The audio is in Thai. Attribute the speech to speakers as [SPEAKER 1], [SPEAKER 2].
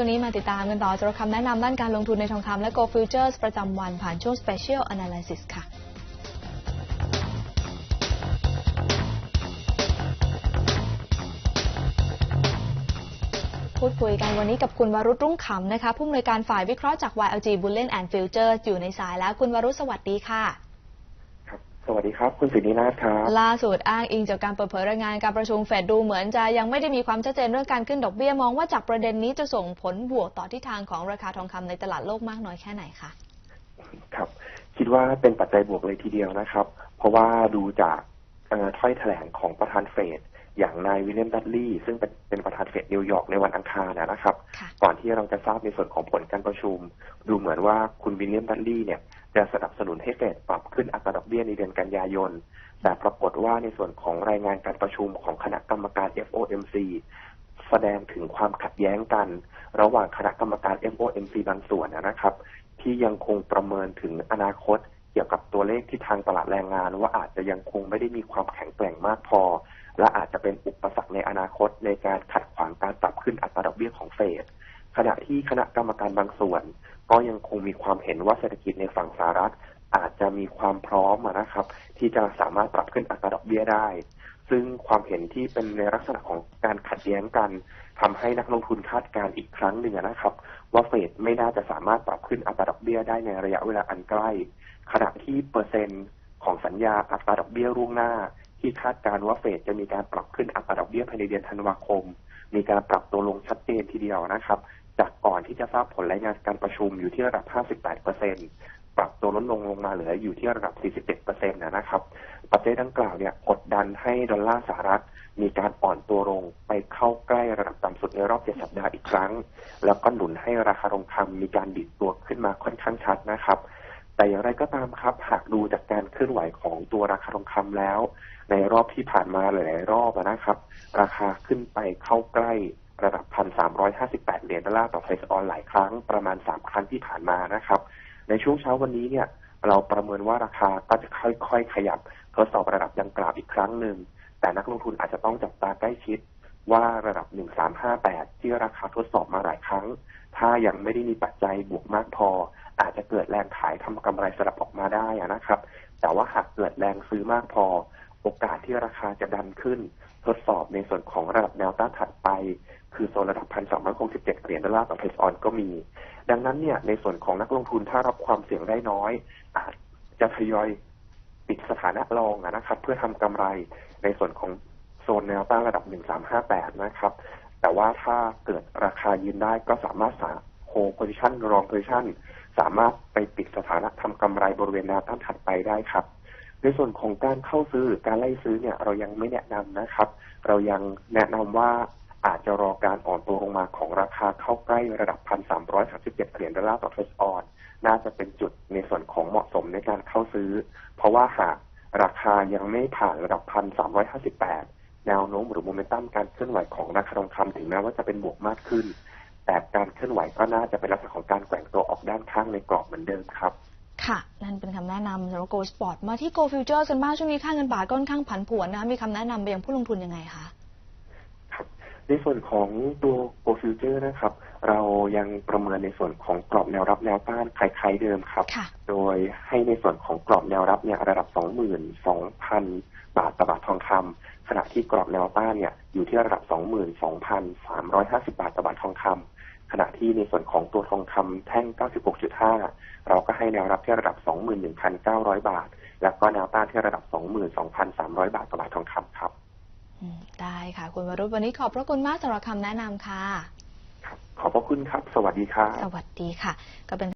[SPEAKER 1] ช่วงนี้มาติดตามกันต่อสำหรับคำแนะนำด้านการลงทุนในทองคำและ Go Futures ประจำวันผ่านช่วง Special Analysis ค่ะพูดคุยกันวันนี้กับคุณวรุษรุ่งขำนะคะผู้อำนวยการฝ่ายวิเคราะห์จาก YLG Bullion and Futures อยู่ในสายแล้วคุณวรุษสวัสดีค่ะ
[SPEAKER 2] สวัสดีครับ คุณสิรินาถครับ
[SPEAKER 1] ล่าสุดอ้างอิงจากการเปิดเผยรายงานการประชุมเฟดดูเหมือนจะยังไม่ได้มีความชัดเจนเรื่องการขึ้นดอกเบี้ยมองว่าจากประเด็นนี้จะส่งผลบวกต่อทิศทางของราคาทองคำในตลาดโลกมากน้อยแค่ไหนคะ
[SPEAKER 2] ครับคิดว่าเป็นปัจจัยบวกเลยทีเดียวนะครับ เพราะว่าดูจากเอ่อถ้อยแถลงของประธานเฟดอย่างนายวิลเลียมดัตลีย์ซึ่งเป็นเป็นประธานเฟดนิวยอร์กในวันอังคารนะครับ
[SPEAKER 1] ค่ะ
[SPEAKER 2] ก่อนที่เราจะทราบในส่วนของผลการประชุม ดูเหมือนว่าคุณวิลเลียมดัตลีย์เนี่ย จะสนับสนุนให้เฟดปรับขึ้นอัตราดอกเบี้ยในเดือนกันยายน แต่ปรากฏว่าในส่วนของรายงานการประชุมของคณะกรรมการ FOMC แสดงถึงความขัดแย้งกัน ระหว่างคณะกรรมการ FOMC บางส่วนนะครับ ที่ยังคงประเมินถึงอนาคตเกี่ยวกับตัวเลขที่ทางตลาดแรงงาน ว่าอาจจะยังคงไม่ได้มีความแข็งแกร่งมากพอ และอาจจะเป็นอุปสรรคในอนาคตในการขัดขวางการปรับขึ้นอัตราดอกเบี้ยของเฟดขณะที่คณะกรรมการบางส่วน ก็ยังคงมีความเห็นว่าเศรษฐกิจในฝั่งสหรัฐ อาจจะมีความพร้อมนะครับ ที่จะสามารถปรับขึ้นอัตราดอกเบี้ยได้ ซึ่งความเห็นที่เป็นในลักษณะของการขัดแย้งกันทำให้นักลงทุนคาดการณ์อีกครั้งหนึ่งนะครับ ว่าเฟดไม่น่าจะสามารถปรับขึ้นอัตราดอกเบี้ยได้ในระยะเวลาอันใกล้ ขณะที่เปอร์เซ็นต์ของสัญญาอัตราดอกเบี้ยล่วงหน้า ที่คาดการณ์ว่าเฟดจะมีการปรับขึ้นอัตราดอกเบี้ยภายในเดือนธันวาคม มีการปรับตัวลงชัดเจนทีเดียวนะครับ จากก่อนที่จะทราบผลรายงานการประชุมอยู่ที่ระดับ 58เปอร์เซ็นปรับตัวลดลงลงมาเหลืออยู่ที่ระดับ47เปอร์เซ็นต์นะครับ ปัจจัยดังกล่าวเนี่ยกดดันให้ดอลลาร์สหรัฐมีการอ่อนตัวลงไปเข้าใกล้ระดับต่ำสุดในรอบ 7 สัปดาห์อีกครั้ง แล้วก็หนุนให้ราคาทองคำมีการดิดตัวขึ้นมาค่อนข้างชัดนะครับ แต่อย่างไรก็ตามครับ หากดูจากการเคลื่อนไหวของตัวราคาทองคำแล้ว ในรอบที่ผ่านมาหลายๆรอบนะครับ ราคาขึ้นไปเข้าใกล้ระดับ1,358เหรียญดอลลาร์ต่อไทรออนหลายครั้งประมาณ3ครั้งที่ผ่านมานะครับ ในช่วงเช้าวันนี้เนี่ย เราประเมินว่าราคาก็จะค่อยๆขยับทดสอบระดับดังกล่าวอีกครั้งหนึ่ง แต่นักลงทุนอาจจะต้องจับตาใกล้ชิดว่าระดับ 1358 ที่ราคาทดสอบมาหลายครั้ง ถ้ายังไม่ได้มีปัจจัยบวกมากพอ อาจจะเกิดแรงขายทำกำไรสลับออกมาได้นะครับ แต่ว่าหากเกิดแรงซื้อมากพอ โอกาสที่ราคาจะดันขึ้น ทดสอบในส่วนของระดับแนวต้านถัดไป คือโซนระดับ1,267เจ็ดเหรียญดอลลาร์ต่อเพสออนก็มี ดังนั้นเนี่ยในส่วนของนักลงทุนถ้ารับความเสี่ยงได้น้อย อาจจะทยอยปิดสถานะรองนะครับ เพื่อทำกำไรในส่วนของโซนแนวต้านระดับ 1358 นะครับ แต่ว่าถ้าเกิดราคายืนได้ก็สามารถสาโฮโพซิชันรองโพซิชัน สามารถไปปิดสถานะทำกำไรบริเวณแนวต้านถัดไปได้ครับ ในส่วนของการเข้าซื้อหรือการไล่ซื้อเนี่ยเรายังไม่แนะนำนะครับ เรายังแนะนำว่าอาจจะรอการอ่อนตัวลงมาของราคาเข้าใกล้ระดับ 1,337 เหรียญดอลลาร์ต่อเทรดออน น่าจะเป็นจุดในส่วนของเหมาะสมในการเข้าซื้อ เพราะว่าหากราคายังไม่ผ่านระดับ 1,358 แนวโน้มหรือโมเมนตัมการเคลื่อนไหวของราคาทองคำถึงแม้ว่าจะเป็นบวกมากขึ้น แต่การเคลื่อนไหวก็น่าจะเป็นลักษณะของการแกว่งตัวออกด้านข้างในกรอบเหมือนเดิมครับ
[SPEAKER 1] ค่ะนั่นเป็นคำแนะนำสำหรับ Go Sport มาที่ Go Futures กันบ้างช่วงนี้ค่าเงินบาทก็ค่อนข้างผันผวนนะคะมีคำแนะนำไปยังผู้ลงทุนยังไงคะ
[SPEAKER 2] ครับในส่วนของตัว Go Future นะครับ เรายังประเมินในส่วนของกรอบแนวรับแนวต้านคล้ายๆเดิมครับ
[SPEAKER 1] ค่ะ
[SPEAKER 2] โดยให้ในส่วนของกรอบแนวรับเนี่ยระดับ 22,000 บาทต่อบาททองคำขณะที่กรอบแนวต้านเนี่ยอยู่ที่ระดับ 22,350 บาทต่อบาททองคำ ขณะที่ในส่วนของตัวทองคำแท่ง 96.5 เราก็ให้แนวรับที่ระดับ 21,900 บาท แล้วก็แนวต้านที่ระดับ 22,300 บาทต่อบาททองคำครับ
[SPEAKER 1] อืมได้ค่ะ คุณวรุษวันนี้ขอบพระคุณมากสำหรับคำแนะนำค่ะ
[SPEAKER 2] ครับขอบพระคุณครับ สวัสดีครับ
[SPEAKER 1] สวัสดีค่ะ ก็เป็น